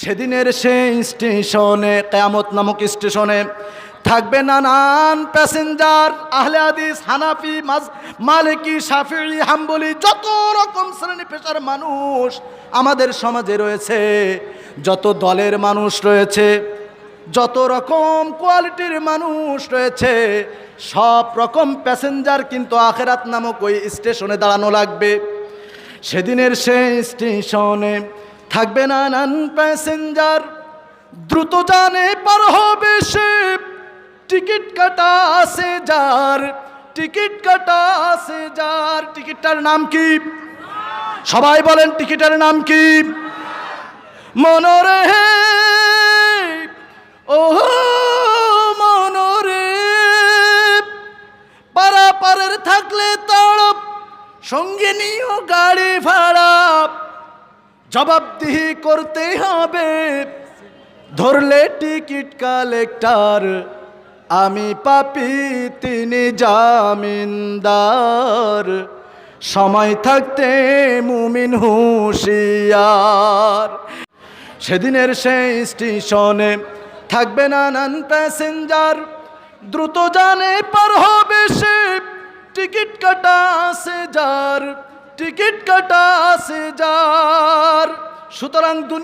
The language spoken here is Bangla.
সেদিনের সেই স্টেশনে, কেয়ামত নামক স্টেশনে থাকবে নানান প্যাসেঞ্জার, আহলে হাদিস, হানাফি, মাজ, মালিকি, শাফিঈ, হাম্বলি, যত রকম শ্রেণি পেশার মানুষ আমাদের সমাজে রয়েছে, যত দলের মানুষ রয়েছে, যত রকম কোয়ালিটির মানুষ রয়েছে, সব রকম প্যাসেঞ্জার কিন্তু আখেরাত নামক ওই স্টেশনে দাঁড়ানো লাগবে। সেদিনের সেই স্টেশনে থাকবে না নান প্যাসেঞ্জার। দ্রুত জানে পার হবে সে। টিকিট কাটা আছে যার। টিকিট কাটা আছে যার। টিকিটটার নাম কি? সবাই বলেন টিকিটের নাম কি? মনরে ও মনরে পারা পারের থাকলে তড়প। সঙ্গে নিও গাড়ি ভাড়া। জবাবদিহি করতে হবে। ধরলে টিকিট কালেক্টর, আমি পাপি, তিনি জামিনদার। সময় থাকতে মুমিন হুঁশিয়ার। সেদিনের সেই স্টেশনে থাকবে নানান প্যাসেঞ্জার। দ্রুত জানে পার হবে সে, টিকিট কাটা আছে যার, টিকিট কাটা আছে যার। সুতরাং দুনিয়া